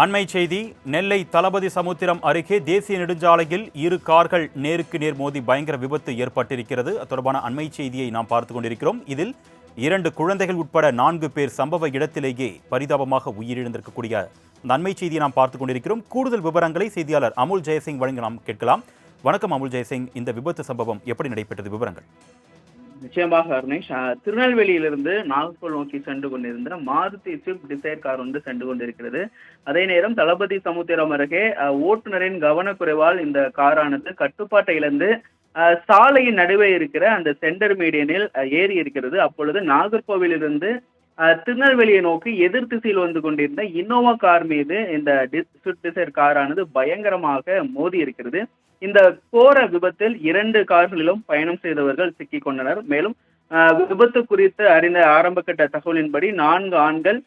அண்மை செய்தி நெல்லை தளபதி சமுத்திரம் அருகே தேசிய நெடுஞ்சாலையில் இரு கார்கள் நேருக்கு நேர் மோதி பயங்கர விபத்து ஏற்பட்டிருக்கிறது. தொடர்பான அண்மை செய்தியை நாம் பார்த்து கொண்டிருக்கிறோம். இதில் இரண்டு குழந்தைகள் உட்பட நான்கு பேர் சம்பவ இடத்திலேயே பரிதாபமாக உயிரிழந்திருக்கக்கூடிய அந்த அண்மை செய்தியை நாம் பார்த்து கொண்டிருக்கிறோம். கூடுதல் விவரங்களை செய்தியாளர் அமுல் ஜெயசிங் வழங்க நாம் கேட்கலாம். வணக்கம் அமுல் ஜெயசிங். இந்த விபத்து சம்பவம் எப்படி நடைபெற்றது? விவரங்கள். நிச்சயமாக அருணேஷ். திருநெல்வேலியிலிருந்து நாகர்கோல் நோக்கி சென்று கொண்டிருந்த மாருதி ஸ்விஃப்ட் டிசைர் கார் வந்து சென்று கொண்டிருக்கிறது. அதே நேரம் தளபதி சமுத்திரம் அருகே ஓட்டுநரின் கவனக்குறைவால் இந்த காரானது கட்டுப்பாட்டை இழந்து சாலையின் நடுவே இருக்கிற அந்த சென்டர் மீடியனில் ஏறி இருக்கிறது. அப்பொழுது நாகர்கோவிலிருந்து திருநெல்வேலியை நோக்கி எதிர் திசையில் வந்து கொண்டிருந்த இன்னோவா கார் மீது இந்த ஸ்விஃப்ட் டிசைர் காரானது பயங்கரமாக மோதி இருக்கிறது. இந்த கோர விபத்தில் இரண்டு கார்களிலும் பயணம் செய்தவர்கள் சிக்கிக் கொண்டனர். மேலும் விபத்து குறித்து அறிந்த ஆரம்பகட்ட தகவலின்படி நான்கு ஆண்கள்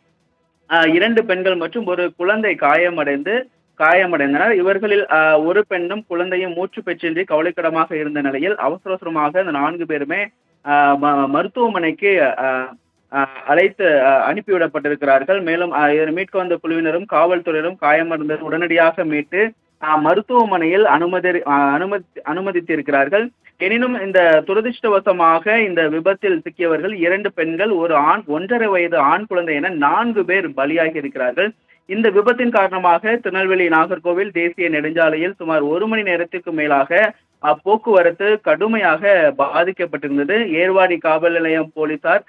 இரண்டு பெண்கள் மற்றும் ஒரு குழந்தை காயமடைந்து காயமடைந்தனர். இவர்களில் ஒரு பெண்ணும் குழந்தையும் மூச்சு பெற்றின்றி கவலைக்கிடமாக இருந்த நிலையில் அவசர அவசரமாக இந்த நான்கு பேருமே ம- மருத்துவமனைக்கு அழைத்து அனுப்பிவிடப்பட்டிருக்கிறார்கள். மேலும் மீட்க வந்த குழுவினரும் காவல்துறையினரும் காயமடைந்தது உடனடியாக மீட்டு மருத்துவமனையில் அனுமதி அனுமதி அனுமதித்திருக்கிறார்கள். எனினும் இந்த துரதிர்ஷ்டவசமாக இந்த விபத்தில் சிக்கியவர்கள் இரண்டு பெண்கள் ஒரு ஆண் ஒன்றரை வயது ஆண் குழந்தை என நான்கு பேர் பலியாகி இருக்கிறார்கள். இந்த விபத்தின் காரணமாக திருநெல்வேலி நாகர்கோவில் தேசிய நெடுஞ்சாலையில் சுமார் ஒரு மணி நேரத்திற்கு மேலாக அப்போக்குவரத்து கடுமையாக பாதிக்கப்பட்டிருந்தது. ஏர்வாடி காவல் நிலையம் போலீசார்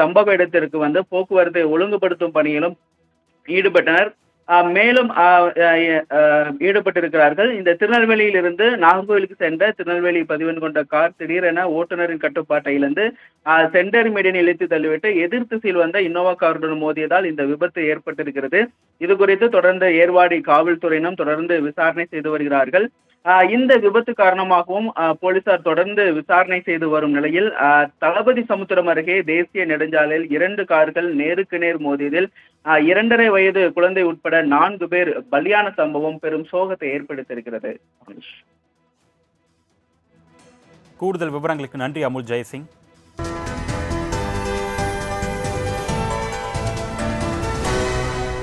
சம்பவ இடத்திற்கு வந்து போக்குவரத்தை ஒழுங்குபடுத்தும் பணியிலும் ஈடுபட்டனர். மேலும் ஈடுபட்டிருக்கிறார்கள். இந்த திருநெல்வேலியிலிருந்து நாகர்கோவிலுக்கு சென்ற திருநெல்வேலி பதிவெண் கொண்ட கார் திடீரென ஓட்டுநரின் கட்டுப்பாட்டை இழந்து சென்டர் மீடியன் இழுத்து தள்ளிவிட்டு எதிர் திசையில் வந்த இன்னோவா காருடன் மோதியதால் இந்த விபத்து ஏற்பட்டிருக்கிறது. இது குறித்து தொடர்ந்து ஏர்வாடி காவல்துறையினம் தொடர்ந்து விசாரணை செய்து வருகிறார்கள். இந்த விபத்து காரணமாகவும் போலீசார் தொடர்ந்து விசாரணை செய்து வரும் நிலையில் தளபதி சமுத்திரம் அருகே தேசிய நெடுஞ்சாலையில் இரண்டு கார்கள் நேருக்கு நேர் மோதியதில் இரண்டரை வயது குழந்தை உட்பட நான்கு பேர் பலியான சம்பவம் பெரும் சோகத்தை ஏற்படுத்தியிருக்கிறது. கூடுதல் விவரங்களுக்கு நன்றி அமுல் ஜெயசிங்.